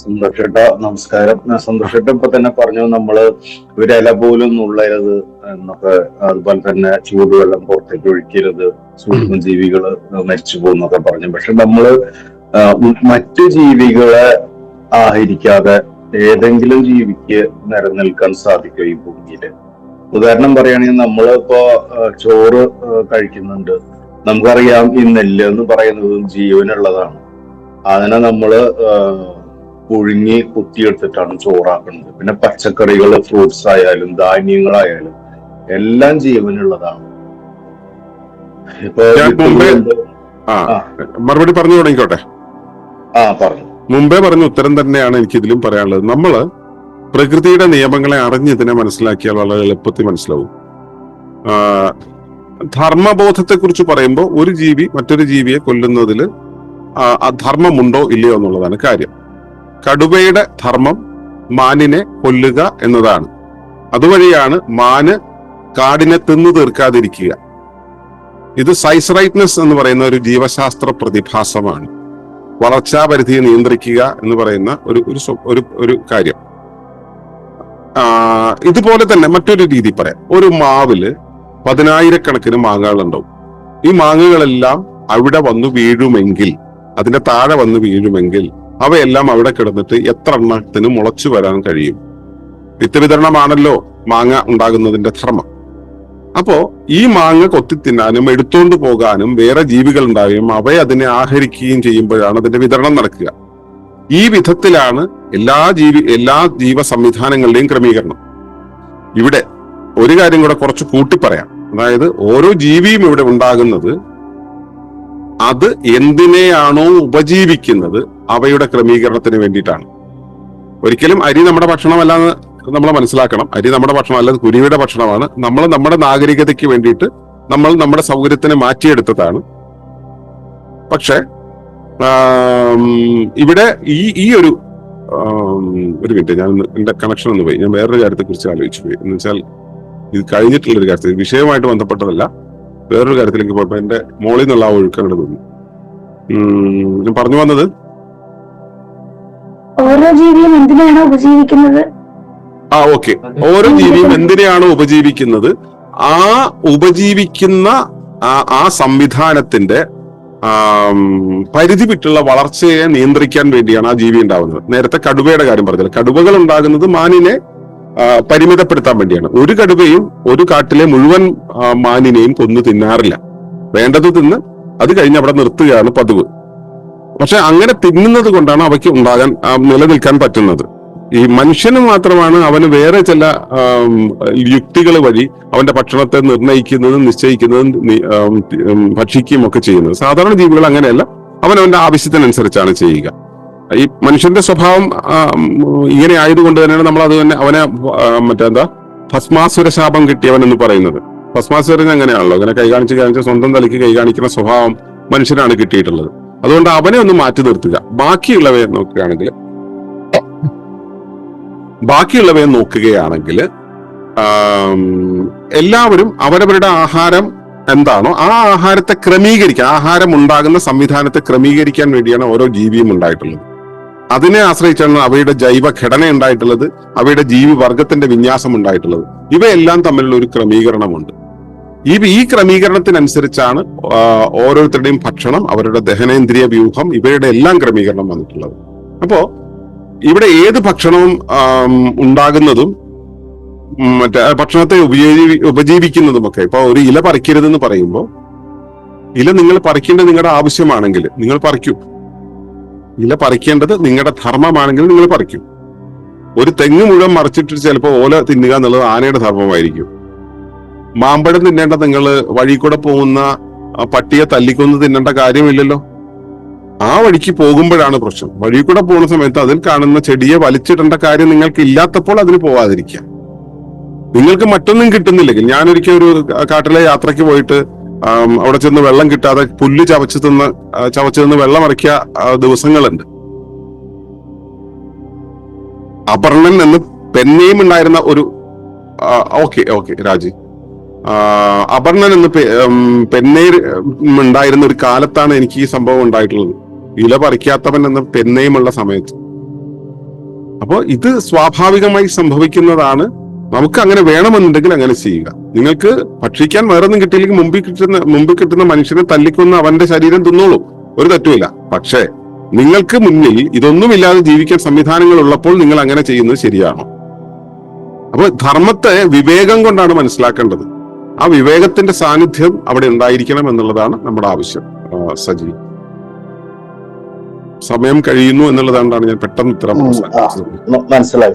സന്തോഷേട്ട നമസ്കാരം. സന്തോഷേട്ട ഇപ്പൊ തന്നെ പറഞ്ഞു നമ്മൾ ഒരു ഇല പോലും നുള്ളരുത് എന്നൊക്കെ അതുപോലെ തന്നെ ചൂടുവെള്ളം പുറത്തേക്ക് ഒഴിക്കരുത് സൂക്ഷ്മജീവികൾ മരിച്ചു പോകുന്നൊക്കെ പറഞ്ഞു. പക്ഷെ നമ്മൾ മറ്റു ജീവികളെ ആഹരിക്കാതെ ഏതെങ്കിലും ജീവിക്ക് നിലനിൽക്കാൻ സാധിക്കും ഈ ഭൂമിയിൽ? ഉദാഹരണം പറയുകയാണെങ്കിൽ നമ്മളിപ്പോ ഇപ്പോ ചോറ് കഴിക്കുന്നുണ്ട്. നമുക്കറിയാം ഈ നെല്ല് എന്ന് പറയുന്നത് ജീവനുള്ളതാണ്. അതിനെ നമ്മൾ പുഴുങ്ങി കുത്തിയെടുത്തിട്ടാണ് ചോറാക്കുന്നത്. പിന്നെ പച്ചക്കറികൾ ഫ്രൂട്ട്സ് ആയാലും ധാന്യങ്ങളായാലും എല്ലാം ജീവനുള്ളതാണ്. ഇപ്പൊ. മറുപടി പറഞ്ഞു തുടങ്ങിക്കോട്ടെ? ആ പറഞ്ഞു. മുമ്പേ പറഞ്ഞ ഉത്തരം തന്നെയാണ് എനിക്ക് ഇതിലും പറയാനുള്ളത്. നമ്മൾ പ്രകൃതിയുടെ നിയമങ്ങളെ അറിഞ്ഞ് ഇതിനെ മനസ്സിലാക്കിയാൽ വളരെ എളുപ്പത്തിൽ മനസ്സിലാവും. ധർമ്മബോധത്തെ കുറിച്ച് പറയുമ്പോൾ ഒരു ജീവി മറ്റൊരു ജീവിയെ കൊല്ലുന്നതിൽ ധർമ്മമുണ്ടോ ഇല്ലയോ എന്നുള്ളതാണ് കാര്യം. കടുവയുടെ ധർമ്മം മാനിനെ കൊല്ലുക എന്നതാണ്. അതുവഴിയാണ് മാന് കാടിനെ തിന്നു തീർക്കാതിരിക്കുക. ഇത് സൈസ് റൈറ്റ്നെസ് എന്ന് പറയുന്ന ഒരു ജീവശാസ്ത്ര പ്രതിഭാസമാണ്. വളർച്ചാ പരിധിയെ നിയന്ത്രിക്കുക എന്ന് പറയുന്ന ഒരു ഒരു ഒരു കാര്യം. ഇതുപോലെ തന്നെ മറ്റൊരു രീതി പറയാം. ഒരു മാവിൽ പതിനായിരക്കണക്കിന് മാങ്ങകൾ ഉണ്ടാവും. ഈ മാങ്ങകളെല്ലാം അവിടെ വന്നു വീഴുമെങ്കിൽ അതിന്റെ താഴെ വന്നു വീഴുമെങ്കിൽ അവയെല്ലാം അവിടെ കിടന്നിട്ട് എത്ര എണ്ണത്തിന് മുളച്ചു വരാൻ കഴിയും? വിത്ത് വിതരണമാണല്ലോ മാങ്ങ ഉണ്ടാകുന്നതിന്റെ ധർമ്മം അപ്പോ ഈ മാങ്ങ കൊത്തി തിന്നാനും എടുത്തോണ്ട് പോകാനും വേറെ ജീവികൾ ഉണ്ടാവുകയും അവയെ അതിനെ ആഹരിക്കുകയും ചെയ്യുമ്പോഴാണ് അതിന്റെ വിതരണം നടക്കുക. ഈ വിധത്തിലാണ് എല്ലാ ജീവി എല്ലാ ജീവ സംവിധാനങ്ങളുടെയും ക്രമീകരണം. ഇവിടെ ഒരു കാര്യം കൂടെ കുറച്ച് കൂട്ടി പറയാം അതായത് ഓരോ ജീവിയും ഇവിടെ ഉണ്ടാകുന്നത് അത് എന്തിനെയാണോ ഉപജീവിക്കുന്നത് അവയുടെ ക്രമീകരണത്തിന് വേണ്ടിയിട്ടാണ്. ഒരിക്കലും അരി നമ്മുടെ ഭക്ഷണമല്ലാന്ന് നമ്മൾ മനസ്സിലാക്കണം. അരി നമ്മുടെ ഭക്ഷണമല്ല കുരുവിയുടെ ഭക്ഷണമാണ്. നമ്മൾ നമ്മുടെ നാഗരികതയ്ക്ക് വേണ്ടിയിട്ട് നമ്മൾ നമ്മുടെ സൗകര്യത്തിന് മാറ്റിയെടുത്തതാണ്. പക്ഷെ ഇവിടെ ഈ ഈ ഒരു ഒരു മിനിറ്റ് ഞാൻ എന്റെ കണക്ഷൻ ഒന്ന് പോയി. ഞാൻ വേറൊരു കാര്യത്തെ കുറിച്ച് ആലോചിച്ചു പോയി. എന്ന് വെച്ചാൽ ഇത് കഴിഞ്ഞിട്ടുള്ള ഒരു കാര്യത്തിൽ വിഷയവുമായിട്ട് ബന്ധപ്പെട്ടതല്ല. വേറൊരു കാര്യത്തിലേക്ക് പോയപ്പോ എന്റെ മോളിൽ നിന്നുള്ള ആ ഒഴുക്കങ്ങൾ തോന്നി. ഞാൻ പറഞ്ഞു വന്നത് ഓരോ ജീവിയും എന്തിനാണ് ഉപജീവിക്കുന്നത്? ആ ഓക്കെ. ഓരോ ജീവിയും എന്തിനെയാണോ ഉപജീവിക്കുന്നത്? ആ ഉപജീവിക്കുന്ന ആ സംവിധാനത്തിന്റെ പരിധി വിട്ടുള്ള വളർച്ചയെ നിയന്ത്രിക്കാൻ വേണ്ടിയാണ് ആ ജീവി ഉണ്ടാവുന്നത്. നേരത്തെ കടുവയുടെ കാര്യം പറഞ്ഞത് കടുവകൾ ഉണ്ടാകുന്നത് മാനിനെ പരിമിതപ്പെടുത്താൻ വേണ്ടിയാണ്. ഒരു കടുവയും ഒരു കാട്ടിലെ മുഴുവൻ മാനിനെയും കൊന്നു തിന്നാറില്ല. വേണ്ടത് തിന്ന് അത് കഴിഞ്ഞ് അവിടെ നിർത്തുകയാണ് പതിവ്. പക്ഷെ അങ്ങനെ തിന്നുന്നത് കൊണ്ടാണ് അവയ്ക്ക് ഉണ്ടാകാൻ നിലനിൽക്കാൻ പറ്റുന്നത്. ഈ മനുഷ്യന് മാത്രമാണ് അവന് വേറെ ചില യുക്തികൾ വഴി അവന്റെ ഭക്ഷണത്തെ നിർണയിക്കുന്നതും നിശ്ചയിക്കുന്നതും ഭക്ഷിക്കുകയും ഒക്കെ ചെയ്യുന്നത്. സാധാരണ ജീവികൾ അങ്ങനെയല്ല. അവൻ അവന്റെ ആവശ്യത്തിനനുസരിച്ചാണ് ചെയ്യുക. ഈ മനുഷ്യന്റെ സ്വഭാവം ഇങ്ങനെ ആയതുകൊണ്ട് തന്നെയാണ് നമ്മൾ അത് തന്നെ അവനെ മറ്റെന്താ ഭസ്മാസുര ശാപം കിട്ടിയവൻ എന്ന് പറയുന്നത്. ഭസ്മാസുരൻ അങ്ങനെയാണല്ലോ അങ്ങനെ കൈ കാണിച്ച് കാണിച്ച് സ്വന്തം തലയ്ക്ക് കൈ കാണിക്കുന്ന സ്വഭാവം മനുഷ്യനാണ് കിട്ടിയിട്ടുള്ളത്. അതുകൊണ്ട് അവനെ ഒന്ന് മാറ്റി നിർത്തുക. ബാക്കിയുള്ളവയെ നോക്കുകയാണെങ്കിൽ ബാക്കിയുള്ളവയെ നോക്കുകയാണെങ്കിൽ എല്ലാവരും അവരവരുടെ ആഹാരം എന്താണോ ആ ആഹാരത്തെ ക്രമീകരിക്കാൻ ആഹാരം ഉണ്ടാകുന്ന സംവിധാനത്തെ ക്രമീകരിക്കാൻ വേണ്ടിയാണ് ഓരോ ജീവിയും ഉണ്ടായിട്ടുള്ളത്. അതിനെ ആശ്രയിച്ചാണ് അവയുടെ ജൈവ ഘടന ഉണ്ടായിട്ടുള്ളത് അവയുടെ ജീവി വർഗത്തിന്റെ വിന്യാസം ഉണ്ടായിട്ടുള്ളത്. ഇവയെല്ലാം തമ്മിലുള്ള ഒരു ക്രമീകരണമുണ്ട്. ഈ ഈ ക്രമീകരണത്തിനനുസരിച്ചാണ് ഓരോരുത്തരുടെയും ഭക്ഷണം അവരുടെ ദഹനേന്ദ്രിയ വ്യൂഹം ഇവരുടെ എല്ലാം ക്രമീകരണം വന്നിട്ടുള്ളത്. അപ്പോ ഇവിടെ ഏത് ഭക്ഷണവും ഉണ്ടാകുന്നതും മറ്റേ ഭക്ഷണത്തെ ഉപജീവി ഉപജീവിക്കുന്നതുമൊക്കെ ഇപ്പൊ ഒരു ഇല പറിക്കരുതെന്ന് പറയുമ്പോൾ ഇല നിങ്ങൾ പറിക്കേണ്ടത് നിങ്ങളുടെ ആവശ്യമാണെങ്കിൽ നിങ്ങൾ പറിക്കൂ. ഇല പറിക്കേണ്ടത് നിങ്ങളുടെ ധർമ്മമാണെങ്കിൽ നിങ്ങൾ പറിക്കും. ഒരു തെങ്ങ് മുഴുവൻ മറിച്ചിട്ട് ചിലപ്പോൾ ഓല തിന്നുക എന്നുള്ളത് ആനയുടെ ധർമ്മമായിരിക്കും. മാമ്പഴം തിന്നേണ്ട നിങ്ങൾ വഴി കൂടെ പോകുന്ന പട്ടിയെ തല്ലിക്കൊന്ന് തിന്നേണ്ട കാര്യമില്ലല്ലോ. ആ വഴിക്ക് പോകുമ്പോഴാണ് പ്രശ്നം. വഴി കൂടെ പോകുന്ന സമയത്ത് അതിൽ കാണുന്ന ചെടിയെ വലിച്ചിടേണ്ട കാര്യം നിങ്ങൾക്ക് ഇല്ലാത്തപ്പോൾ അതിന് പോവാതിരിക്കുക. നിങ്ങൾക്ക് മറ്റൊന്നും കിട്ടുന്നില്ലെങ്കിൽ ഞാനൊരിക്കൽ ഒരു കാട്ടിലെ യാത്രയ്ക്ക് പോയിട്ട് അവിടെ ചെന്ന് വെള്ളം കിട്ടാതെ പുല്ല് ചവച്ചു തിന്ന് ചവച്ചു തിന്ന് വെള്ളം ഇറക്കിയ ദിവസങ്ങളുണ്ട്. അപർണൻ എന്ന് പെന്നയും ഉണ്ടായിരുന്ന ഒരു ഓക്കെ ഓക്കെ രാജി. അപർണൻ എന്ന് പെ- ഉം, പെന്നേർ ഉം, ഉണ്ടായിരുന്ന ഒരു കാലത്താണ് എനിക്ക് ഈ സംഭവം ഉണ്ടായിട്ടുള്ളത്. ഇല പറിക്കാത്തവൻ എന്ന പെന്നയുമുള്ള സമയത്ത്. അപ്പോൾ ഇത് സ്വാഭാവികമായി സംഭവിക്കുന്നതാണ്. നമുക്ക് അങ്ങനെ വേണമെന്നുണ്ടെങ്കിൽ അങ്ങനെ ചെയ്യുക. നിങ്ങൾക്ക് ഭക്ഷിക്കാൻ വേറെ ഒന്നും കിട്ടിയില്ലെങ്കിൽ മുമ്പിൽ കിട്ടുന്ന മുമ്പിൽ കിട്ടുന്ന മനുഷ്യനെ തല്ലിക്കൊന്ന് അവന്റെ ശരീരം തിന്നോളൂ. ഒരു തെറ്റുമില്ല. പക്ഷേ നിങ്ങൾക്ക് മുന്നിൽ ഇതൊന്നുമില്ലാതെ ജീവിക്കാൻ സംവിധാനങ്ങൾ ഉള്ളപ്പോൾ നിങ്ങൾ അങ്ങനെ ചെയ്യുന്നത് ശരിയാണോ? അപ്പൊ ധർമ്മത്തെ വിവേകം കൊണ്ടാണ് മനസ്സിലാക്കേണ്ടത്. ആ വിവേകത്തിന്റെ സാന്നിധ്യം അവിടെ ഉണ്ടായിരിക്കണം എന്നുള്ളതാണ് നമ്മുടെ ആവശ്യം സജി. സമയം കഴിയുന്നു എന്നുള്ളതാണ് ഞാൻ പെട്ടെന്ന് ഇത്ര മനസ്സിലായി